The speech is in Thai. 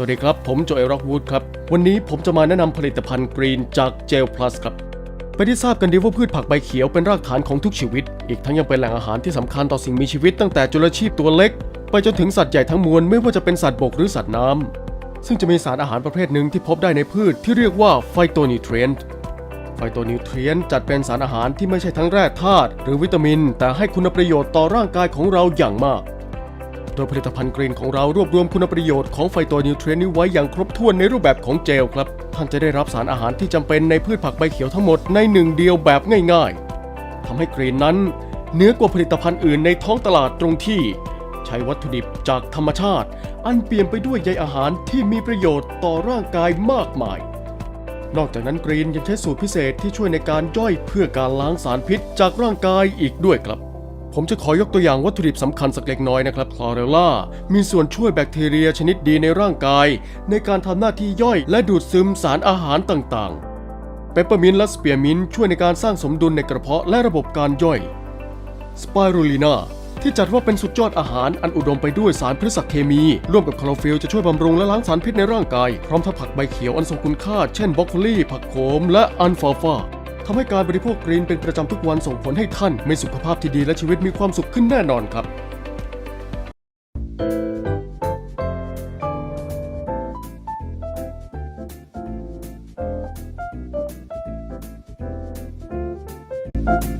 วัสดีครับ ผมโจเอร็อกวูดครับ วันนี้ผมจะมาแนะนำผลิตภัณฑ์กรีนจากเจลพลัสครับ ไปที่ทราบกันดีว่าพืชผักใบเขียวเป็นรากฐานของทุกชีวิต อีกทั้งยังเป็นแหล่งอาหารที่สำคัญต่อสิ่งมีชีวิตตั้งแต่จุลชีพตัวเล็ก ไปจนถึงสัตว์ใหญ่ทั้งมวลไม่ว่าจะเป็นสัตว์บกหรือสัตว์น้ำซึ่งจะมีสารอาหารประเภทหนึ่งที่พบได้ในพืชที่เรียกว่าไฟโตนิวเทรียนไฟโตนิวเทรียนจัดเป็นสารอาหารที่ไม่ใช่ทั้งแร่ธาตุหรือวิตามิน แต่ให้คุณประโยชน์ต่อร่างกายของเราอย่างมาก ดยผลิตภัณฑ์กรีนของเรารวบรวมคุณประโยชน์ของไฟโตนิวเทรนนี้ไว้อย่างครบถ้วนในรูปแบบของเจลครับ ท่านจะได้รับสารอาหารที่จำเป็นในพืชผักใบเขียวทั้งหมดในหนึ่งเดียวแบบง่ายๆทำให้กรีนนั้นเนื้อกว่าผลิตภัณฑ์อื่นในท้องตลาดตรงที่ ใช้วัตถุดิบจากธรรมชาติ อันเปลี่ยมไปด้วยใยอาหารที่มีประโยชน์ต่อร่างกายมากมาย นอกจากนั้นกรีนยังใช้สูตรพิเศษที่ช่วยในการย่อยเพื่อการล้างสารพิษจากร่างกายอีกด้วยครับ ผมจะขอยกตัวอย่างวัตถุดิบสำคัญสักเล็กน้อยนะครับคลอเรลล่ามีส่วนช่วยแบคทีเรียชนิดดีในร่างกาย ในการทำหน้าที่ย่อยและดูดซึมสารอาหารต่างๆเปปเปอร์มินและสเปียร์มินช่วยในการสร้างสมดุลในกระเพาะและระบบการย่อยสไปรูลินาที่จัดว่าเป็นสุดยอดอาหารอันอุดมไปด้วยสารพฤกษเคมี ร่วมกับคลอโรฟิลจะช่วยบำรุงและล้างสารพิษในร่างกาย พร้อมทั้งผักใบเขียวอันทรงคุณค่า เช่นบรอกโคลีผักโขมและอัลฟาฟา ทำให้การบริโภคกรีนเป็นประจำทุกวันส่งผลให้ท่านมีสุขภาพที่ดีและชีวิตมีความสุขขึ้นแน่นอนครับ Thank